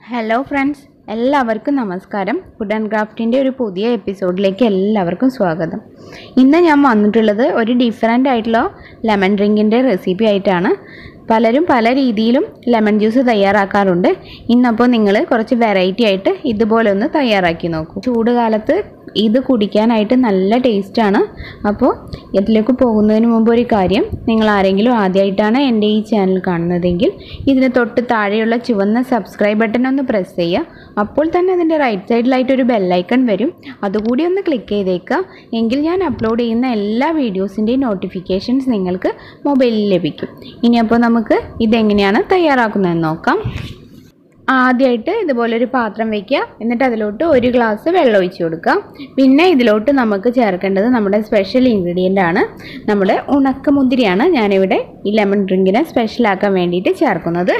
Hello friends എല്ലാവർക്കും നമസ്കാരം. Food and ക്രാഫ്റ്റിന്റെ ഒരു പുതിയ എപ്പിസോഡിലേക്ക് എല്ലാവർക്കും സ്വാഗതം. ഇന്ന് ഞാൻ വന്നിട്ടുള്ളത് ഒരു ഡിഫറെന്റ് ആയിട്ടുള്ള ലെമൺ ഡ്രിങ്കിന്റെ റെസിപ്പി ആയിട്ടാണ്. പലരും പല രീതിയിലും ലെമൺ ജ്യൂസ് തയ്യാറാക്കാറുണ്ട്. ഇന്നപ്പോൾ നിങ്ങൾ കുറച്ച് വെറൈറ്റി ആയിട്ട് ഇതുപോലെ ഒന്ന് തയ്യാറാക്കി നോക്കൂ. ചൂട് കാലത്ത് ഇത് കുടിക്കാനായിട്ട് നല്ല ടേസ്റ്റാണ് അപ്പോൾ ഇതിലേക്ക് പോകുന്നതിന് മുമ്പ് ഒരു കാര്യം നിങ്ങൾ ആരെങ്കിലും ആദ്യമായിട്ടാണ് എന്റെ ഈ ചാനൽ കാണുന്നതെങ്കിൽ ഇതിന് തൊട്ട് താഴെയുള്ള ചുവന്ന സബ്സ്ക്രൈബ് ബട്ടൺ ഒന്ന് പ്രസ് ചെയ്യുക. അപ്പോൾ തന്നെ അതിന്റെ റൈറ്റ് സൈഡിലായിട്ട് ഒരു ബെല്ലൈക്കൺ വരും. അതുകൂടി ഒന്ന് ക്ലിക്ക് ചെയ്തേക്കുക. എങ്കിൽ ഞാൻ അപ്ലോഡ് ചെയ്യുന്ന എല്ലാ വീഡിയോസിന്റെയും നോട്ടിഫിക്കേഷൻസ് നിങ്ങൾക്ക് മൊബൈലിൽ ലഭിക്കും. ഇനി അപ്പോൾ നമുക്ക് ഇതെങ്ങനെയാണ് തയ്യാറാക്കുന്നതെന്ന് നോക്കാം. ആദ്യമായിട്ട് ഇതുപോലൊരു പാത്രം വെക്കുക. എന്നിട്ട് അതിലോട്ട് ഒരു ഗ്ലാസ് വെള്ളം ഒഴിച്ച് കൊടുക്കുക. പിന്നെ ഇതിലോട്ട് നമുക്ക് ചേർക്കേണ്ടത് നമ്മുടെ സ്പെഷ്യൽ ഇൻഗ്രീഡിയന്റ് ആണ്. നമ്മുടെ ഉണക്കമുന്തിരിയാണ് ഞാനിവിടെ ഈ ലെമൺ ഡ്രിങ്കിനെ സ്പെഷ്യലാക്കാൻ വേണ്ടിയിട്ട് ചേർക്കുന്നത്.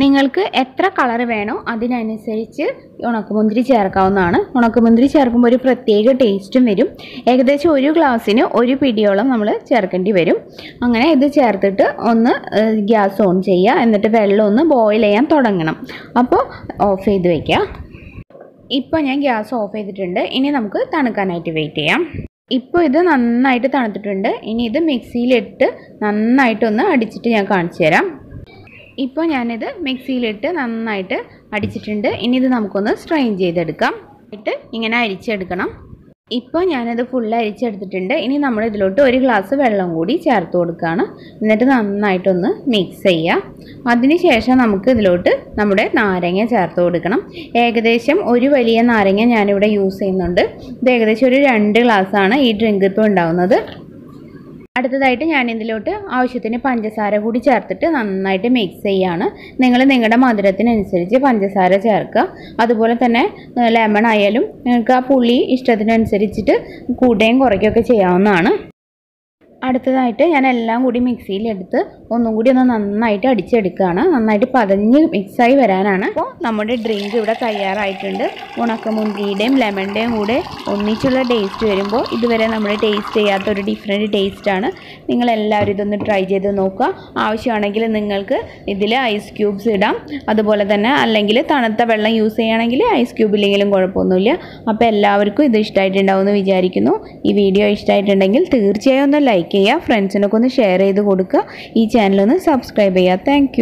നിങ്ങൾക്ക് എത്ര കളർ വേണോ അതിനനുസരിച്ച് ഉണക്കമുന്തിരി ചേർക്കാവുന്നതാണ്. ഉണക്കമുന്തിരി ചേർക്കുമ്പോൾ ഒരു പ്രത്യേക ടേസ്റ്റും വരും. ഏകദേശം ഒരു ഗ്ലാസ്സിന് ഒരു പിടിയോളം നമ്മൾ ചേർക്കേണ്ടി വരും. അങ്ങനെ ഇത് ചേർത്തിട്ട് ഒന്ന് ഗ്യാസ് ഓൺ ചെയ്യുക. എന്നിട്ട് വെള്ളം ഒന്ന് ബോയിൽ ചെയ്യാൻ തുടങ്ങണം. അപ്പോൾ ഓഫ് ചെയ്ത് വയ്ക്കുക ഇപ്പോൾ ഞാൻ ഗ്യാസ് ഓഫ് ചെയ്തിട്ടുണ്ട്. ഇനി നമുക്ക് തണുക്കാനായിട്ട് വെയിറ്റ് ചെയ്യാം. ഇപ്പോൾ ഇത് നന്നായിട്ട് തണുത്തിട്ടുണ്ട്. ഇനി ഇത് മിക്സിയിലിട്ട് നന്നായിട്ടൊന്ന് അടിച്ചിട്ട് ഞാൻ കാണിച്ചു തരാം. ഇപ്പോൾ ഞാനിത് മിക്സിയിലിട്ട് നന്നായിട്ട് അടിച്ചിട്ടുണ്ട്. ഇനി ഇത് നമുക്കൊന്ന് സ്ട്രെയിൻ ചെയ്തെടുക്കാം. എന്നിട്ട് ഇങ്ങനെ അരിച്ചെടുക്കണം. ഇപ്പോൾ ഞാനത് ഫുൾ അരിച്ചെടുത്തിട്ടുണ്ട്. ഇനി നമ്മൾ ഇതിലോട്ട് ഒരു ഗ്ലാസ് വെള്ളം കൂടി ചേർത്ത് കൊടുക്കുകയാണ് എന്നിട്ട് നന്നായിട്ടൊന്ന് മിക്സ് ചെയ്യുക ശേഷം നമുക്ക് ഇതിലോട്ട് നമ്മുടെ നാരങ്ങ ചേർത്ത് കൊടുക്കണം. ഏകദേശം ഒരു വലിയ നാരങ്ങ ഞാനിവിടെ യൂസ് ചെയ്യുന്നുണ്ട്. ഇത് ഏകദേശം ഒരു രണ്ട് ഗ്ലാസ്സാണ് ഈ ഡ്രിങ്ക് ഇപ്പോൾ ഉണ്ടാവുന്നത്. അടുത്തതായിട്ട് ഞാൻ ഇതിലോട്ട് ആവശ്യത്തിന് പഞ്ചസാര കൂടി ചേർത്തിട്ട് നന്നായിട്ട് മിക്സ് ചെയ്യാണ്. നിങ്ങൾ നിങ്ങളുടെ മധുരത്തിനനുസരിച്ച് പഞ്ചസാര ചേർക്കുക. അതുപോലെ തന്നെ ലെമൺ ആയാലും നിങ്ങൾക്ക് ആ പുളി ഇഷ്ടത്തിനനുസരിച്ചിട്ട് കൂട്ടുകയും കുറയ്ക്കുകയൊക്കെ ചെയ്യാവുന്നതാണ്. അടുത്തതായിട്ട് ഞാൻ എല്ലാം കൂടി മിക്സിയിലെടുത്ത് ഒന്നും കൂടി ഒന്ന് നന്നായിട്ട് അടിച്ചെടുക്കുകയാണ്. നന്നായിട്ട് പതഞ്ഞ് മിക്സായി വരാനാണ്. അപ്പോൾ നമ്മുടെ ഡ്രിങ്ക് ഇവിടെ തയ്യാറായിട്ടുണ്ട്. ഉണക്കമുന്തിരിയുടെയും ലെമണിന്റെയും കൂടെ ഒന്നിച്ചുള്ള ടേസ്റ്റ് വരുമ്പോൾ ഇതുവരെ നമ്മൾ ടേസ്റ്റ് ചെയ്യാത്ത ഒരു ഡിഫറെന്റ് ടേസ്റ്റാണ്. നിങ്ങളെല്ലാവരും ഇതൊന്ന് ട്രൈ ചെയ്ത് നോക്കുക. ആവശ്യമാണെങ്കിൽ നിങ്ങൾക്ക് ഇതിൽ ഐസ് ക്യൂബ്സ് ഇടാം. അതുപോലെ തന്നെ അല്ലെങ്കിൽ തണുത്ത വെള്ളം യൂസ് ചെയ്യുകയാണെങ്കിൽ ഐസ് ക്യൂബ് ഇല്ലെങ്കിലും കുഴപ്പമൊന്നുമില്ല. അപ്പോൾ എല്ലാവർക്കും ഇത് ഇഷ്ടമായിട്ടുണ്ടാവുമെന്ന് വിചാരിക്കുന്നു. ഈ വീഡിയോ ഇഷ്ടമായിട്ടുണ്ടെങ്കിൽ തീർച്ചയായും ഒന്ന് ലൈക്ക് ചെയ്യുക. ഫ്രണ്ട്സിനൊക്കെ ഒന്ന് ഷെയർ ചെയ്ത് കൊടുക്കുക. ഈ ചാനലൊന്ന് സബ്സ്ക്രൈബ് ചെയ്യുക. താങ്ക്